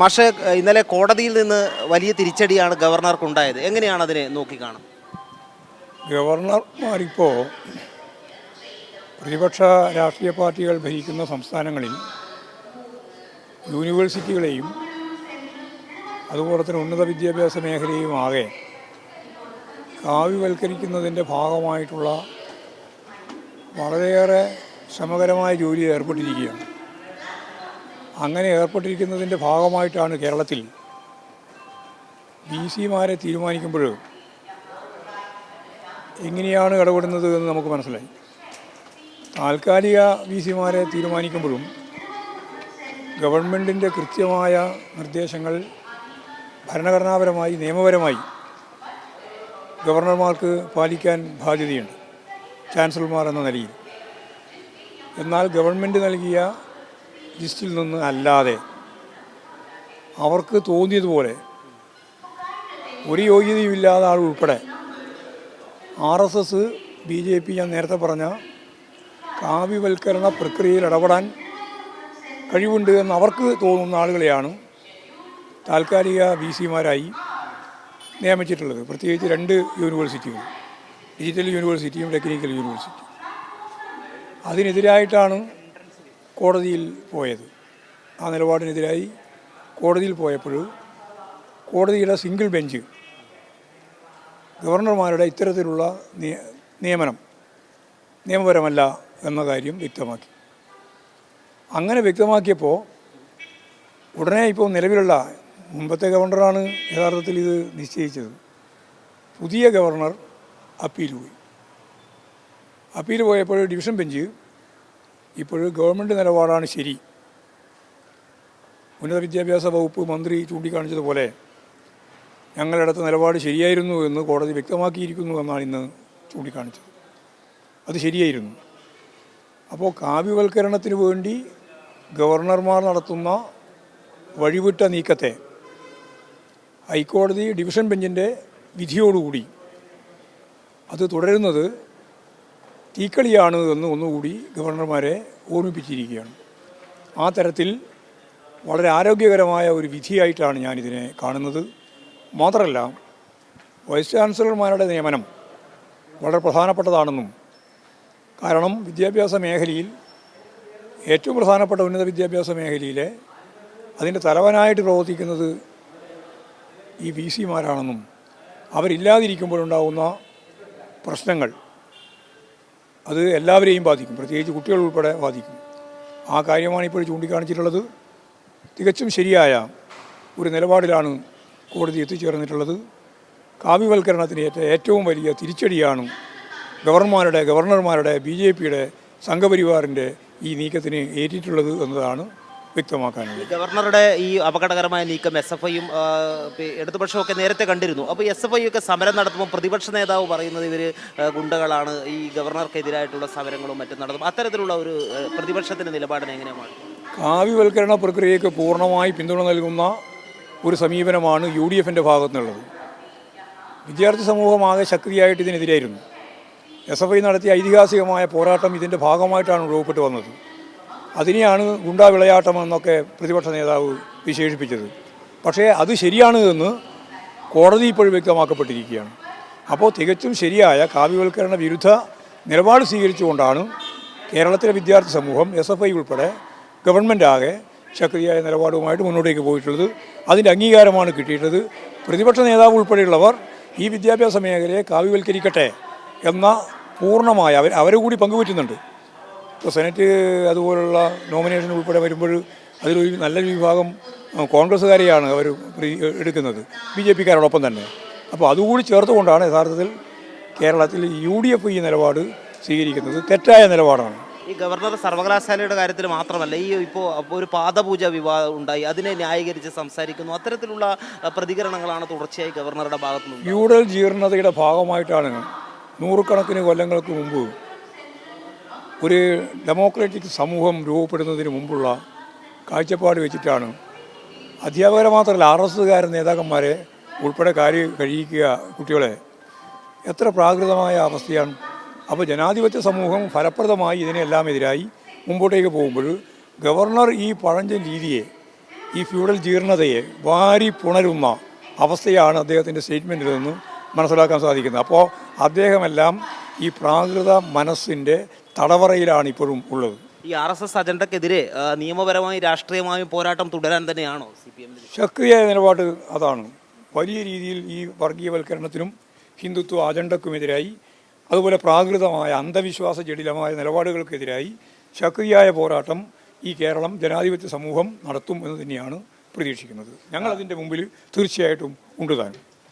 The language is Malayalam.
മാഷെ ഇന്നലെ കോടതിയിൽ നിന്ന് വലിയ തിരിച്ചടിയാണ് ഗവർണർക്കുണ്ടായത്. എങ്ങനെയാണ് അതിനെ നോക്കിക്കാണും ഗവർണർമാരിപ്പോൾ പ്രതിപക്ഷ രാഷ്ട്രീയ പാർട്ടികൾ ഭരിക്കുന്ന സംസ്ഥാനങ്ങളിൽ യൂണിവേഴ്സിറ്റികളെയും അതുപോലെ തന്നെ ഉന്നത വിദ്യാഭ്യാസ മേഖലയും ആകെ കാവ്യവൽക്കരിക്കുന്നതിന്റെ ഭാഗമായിട്ടുള്ള വളരെയേറെ ശ്രമകരമായ ജോലിയിൽ ഏർപ്പെട്ടിരിക്കുകയാണ്. അങ്ങനെ ഏർപ്പെട്ടിരിക്കുന്നതിന്റെ ഭാഗമായിട്ടാണ് കേരളത്തിൽ ബി സിമാരെ തീരുമാനിക്കുമ്പോൾ എങ്ങനെയാണ് ഇടപെടുന്നത് എന്ന് നമുക്ക് മനസ്സിലായി. താൽക്കാലിക വി സിമാരെ തീരുമാനിക്കുമ്പോഴും ഗവൺമെന്റിന്റെ കൃത്യമായ നിർദ്ദേശങ്ങൾ ഭരണഘടനാപരമായി നിയമപരമായി ഗവർണർമാർക്ക് പാലിക്കാൻ ബാധ്യതയുണ്ട് ചാൻസലർമാർ എന്ന നിലയിൽ. എന്നാൽ ഗവൺമെന്റ് നൽകിയ ലിസ്റ്റിൽ നിന്ന് അല്ലാതെ അവർക്ക് തോന്നിയതുപോലെ ഒരു യോഗ്യതയുമില്ലാത്ത ആൾ ഉൾപ്പെടെ R S S B J P ഞാൻ നേരത്തെ പറഞ്ഞ കാവ്യവൽക്കരണ പ്രക്രിയയിൽ ഇടപെടാൻ കഴിവുണ്ട് എന്ന് അവർക്ക് തോന്നുന്ന ആളുകളെയാണ് താൽക്കാലിക വി സിമാരായി നിയമിച്ചിട്ടുള്ളത്. പ്രത്യേകിച്ച് രണ്ട് യൂണിവേഴ്സിറ്റികൾ ഡിജിറ്റൽ യൂണിവേഴ്സിറ്റിയും ടെക്നിക്കൽ യൂണിവേഴ്സിറ്റിയും. അതിനെതിരായിട്ടാണ് കോടതിയിൽ പോയത്. ആ നിലപാടിനെതിരായി കോടതിയിൽ പോയപ്പോൾ കോടതിയുടെ സിംഗിൾ ബെഞ്ച് ഗവർണർമാരുടെ ഇത്തരത്തിലുള്ള നിയമനം നിയമപരമല്ല എന്ന കാര്യം വ്യക്തമാക്കി. അങ്ങനെ വ്യക്തമാക്കിയപ്പോൾ ഉടനെ ഇപ്പോൾ നിലവിലുള്ള മുമ്പത്തെ ഗവർണറാണ് യഥാർത്ഥത്തിൽ ഇത് നിശ്ചയിച്ചത്. പുതിയ ഗവർണർ അപ്പീൽ പോയി. അപ്പീൽ പോയപ്പോൾ ഡിവിഷൻ ബെഞ്ച് ഇപ്പോൾ ഗവൺമെന്റ് നിലപാടാണ് ശരി. ഉന്നത വിദ്യാഭ്യാസ വകുപ്പ് മന്ത്രി ചൂണ്ടിക്കാണിച്ചതുപോലെ ഞങ്ങളടുത്ത നിലപാട് ശരിയായിരുന്നു എന്ന് കോടതി വ്യക്തമാക്കിയിരിക്കുന്നു എന്നാണ് ഇന്ന് ചൂണ്ടിക്കാണിച്ചത്. അത് ശരിയായിരുന്നു. അപ്പോൾ കാവ്യവൽക്കരണത്തിന് വേണ്ടി ഗവർണർമാർ നടത്തുന്ന വഴിവിട്ട നീക്കത്തെ ഹൈക്കോടതി ഡിവിഷൻ ബെഞ്ചിന്റെ വിധിയോടുകൂടി അത് തുടരുന്നത് തീക്കളിയാണ് എന്ന് ഒന്നുകൂടി ഗവർണർമാരെ ഓർമ്മിപ്പിച്ചിരിക്കുകയാണ്. ആ തരത്തിൽ വളരെ ആരോഗ്യകരമായ ഒരു വിധിയായിട്ടാണ് ഞാനിതിനെ കാണുന്നത്. മാത്രമല്ല വൈസ് ചാൻസലർമാരുടെ നിയമനം വളരെ പ്രധാനപ്പെട്ടതാണെന്നും കാരണം വിദ്യാഭ്യാസ മേഖലയിൽ ഏറ്റവും പ്രധാനപ്പെട്ട ഉന്നത വിദ്യാഭ്യാസ മേഖലയിലെ അതിന്റെ തലവനായിട്ട് പ്രവർത്തിക്കുന്നത് ഈ വി സിമാരാണെന്നും അവരില്ലാതിരിക്കുമ്പോഴുണ്ടാകുന്ന പ്രശ്നങ്ങൾ അത് എല്ലാവരെയും ബാധിക്കും. പ്രത്യേകിച്ച് കുട്ടികൾ ഉൾപ്പെടെ ബാധിക്കും. ആ കാര്യമാണ് ഇപ്പോൾ ചൂണ്ടിക്കാണിച്ചിട്ടുള്ളത്. തികച്ചും ശരിയായ ഒരു നിലപാടിലാണ് കോടതി എത്തിച്ചേർന്നിട്ടുള്ളത്. കാവ്യവൽക്കരണത്തിന് ഏറ്റ ഏറ്റവും വലിയ തിരിച്ചടിയാണ് ഗവർണർമാരുടെ ഗവർണർമാരുടെ ബി ജെ പിയുടെ സംഘപരിവാറിന്റെ ഈ നീക്കത്തിന് ഏറ്റിട്ടുള്ളത് എന്നതാണ് വ്യക്തമാക്കാനുള്ളത് ഗവർണറുടെ ഈ അപകടകരമായ നീക്കം എസ് എഫ് ഐയും ഇടതുപക്ഷമൊക്കെ നേരത്തെ കണ്ടിരുന്നു. അപ്പോൾ എസ് എഫ് ഐ ഒക്കെ സമരം നടത്തുമ്പോൾ പ്രതിപക്ഷ നേതാവ് പറയുന്നത് ഇവർ ഗുണ്ടകളാണ്. ഈ ഗവർണർക്കെതിരായിട്ടുള്ള സമരങ്ങളും മറ്റും നടത്തും. അത്തരത്തിലുള്ള ഒരു പ്രതിപക്ഷത്തിന്റെ പ്രതിപക്ഷത്തിന്റെ നിലപാടിനെ എങ്ങനെയാണ് കാവ്യവൽക്കരണ പ്രക്രിയയ്ക്ക് പൂർണമായി പിന്തുണ നൽകുന്ന ഒരു സമീപനമാണ് യു ഡി എഫിന്റെ ഭാഗത്തു നിന്നുള്ളത് വിദ്യാർത്ഥി സമൂഹമാകെ ശക്തിയായിട്ട് ഇതിനെതിരായിരുന്നു. എസ് എഫ് ഐ നടത്തിയ ഐതിഹാസികമായ പോരാട്ടം ഇതിന്റെ ഭാഗമായിട്ടാണ് രൂപപ്പെട്ടു വന്നത്. അതിനെയാണ് ഗുണ്ടാ വിളയാട്ടമെന്നൊക്കെ പ്രതിപക്ഷ നേതാവ് വിശേഷിപ്പിച്ചത്. പക്ഷേ അത് ശരിയാണ് എന്ന് കോടതി ഇപ്പോൾ വ്യക്തമാക്കപ്പെട്ടിരിക്കുകയാണ്. അപ്പോൾ തികച്ചും ശരിയായ കാവ്യവൽക്കരണ വിരുദ്ധ നിലപാട് സ്വീകരിച്ചുകൊണ്ടാണ് കേരളത്തിലെ വിദ്യാർത്ഥി സമൂഹം എസ് എഫ് ഐ ഉൾപ്പെടെ ഗവൺമെന്റ് ആകെ ശക്തിയായ നിലപാടുമായിട്ട് മുന്നോട്ടേക്ക് പോയിട്ടുള്ളത്. അതിന്റെ അംഗീകാരമാണ് കിട്ടിയിട്ടുള്ളത്. പ്രതിപക്ഷ നേതാവ് ഉൾപ്പെടെയുള്ളവർ ഈ വിദ്യാഭ്യാസ മേഖലയെ കാവ്യവൽക്കരിക്കട്ടെ എന്ന പൂർണമായ അവർ അവരെ കൂടി ഇപ്പോൾ സെനറ്റ് അതുപോലുള്ള നോമിനേഷൻ ഉൾപ്പെടെ വരുമ്പോൾ അതിലൊരു നല്ലൊരു വിഭാഗം കോൺഗ്രസ്സുകാരെയാണ് അവർ എടുക്കുന്നത്. ബി ജെ പിക്കാരോടൊപ്പം തന്നെ. അപ്പോൾ അതുകൂടി ചേർത്തുകൊണ്ടാണ് യഥാർത്ഥത്തിൽ കേരളത്തിൽ യു ഡി എഫ് ഈ നിലപാട് സ്വീകരിക്കുന്നത്. തെറ്റായ നിലപാടാണ്. ഈ ഗവർണർ സർവകലാശാലയുടെ കാര്യത്തിൽ മാത്രമല്ല ഈ ഇപ്പോൾ ഒരു പാദപൂജ വിവാദം ഉണ്ടായി അതിനെ ന്യായീകരിച്ച് സംസാരിക്കുന്നു. അത്തരത്തിലുള്ള പ്രതികരണങ്ങളാണ് തുടർച്ചയായി ഗവർണറുടെ ഭാഗത്തുനിന്ന് യൂഡൽ ജീർണതയുടെ ഭാഗമായിട്ടാണ് നൂറുകണക്കിന് കൊല്ലങ്ങൾക്ക് മുമ്പ് ഒരു ഡെമോക്രാറ്റിക് സമൂഹം രൂപപ്പെടുന്നതിന് മുമ്പുള്ള കാഴ്ചപ്പാട് വെച്ചിട്ടാണ്. അധ്യാപകരെ മാത്രമല്ല ആർ എസ് എസ്സുകാരൻ നേതാക്കന്മാരെ ഉൾപ്പെടെ കാര്യ കഴിയിക്കുക കുട്ടികളെ. എത്ര പ്രാകൃതമായ അവസ്ഥയാണ്. അപ്പോൾ ജനാധിപത്യ സമൂഹം ഫലപ്രദമായി ഇതിനെല്ലാം എതിരായി മുമ്പോട്ടേക്ക് പോകുമ്പോൾ ഗവർണർ ഈ പഴഞ്ചൻ രീതിയെ ഈ ഫ്യൂഡൽ ജീർണതയെ വാരി പുണരുന്ന അവസ്ഥയാണ് അദ്ദേഹത്തിന്റെ സ്റ്റേറ്റ്മെന്റിൽ നിന്ന് മനസ്സിലാക്കാൻ സാധിക്കുന്നത്. അപ്പോൾ അദ്ദേഹമെല്ലാം ഈ പ്രാകൃത മനസ്സിന്റെ തടവറയിലാണ് ഇപ്പോഴും ഉള്ളത്. ഈ ആർ എസ് എസ് അജണ്ടക്കെതിരെ നിയമപരമായി രാഷ്ട്രീയമായും പോരാട്ടം തുടരാൻ തന്നെയാണോ സി പി എമ്മിന് ശക്തിയായ നിലപാട് അതാണ്. വലിയ രീതിയിൽ ഈ വർഗീയവൽക്കരണത്തിനും ഹിന്ദുത്വ അജണ്ടക്കുമെതിരായി അതുപോലെ പ്രാകൃതമായ അന്ധവിശ്വാസ ജടിലമായ നിലപാടുകൾക്കെതിരായി ശക്തിയായ പോരാട്ടം ഈ കേരളം ജനാധിപത്യ സമൂഹം നടത്തും എന്ന് തന്നെയാണ് പ്രതീക്ഷിക്കുന്നത്. ഞങ്ങളതിന്റെ മുമ്പിൽ തീർച്ചയായിട്ടും ഉണ്ട് താനും.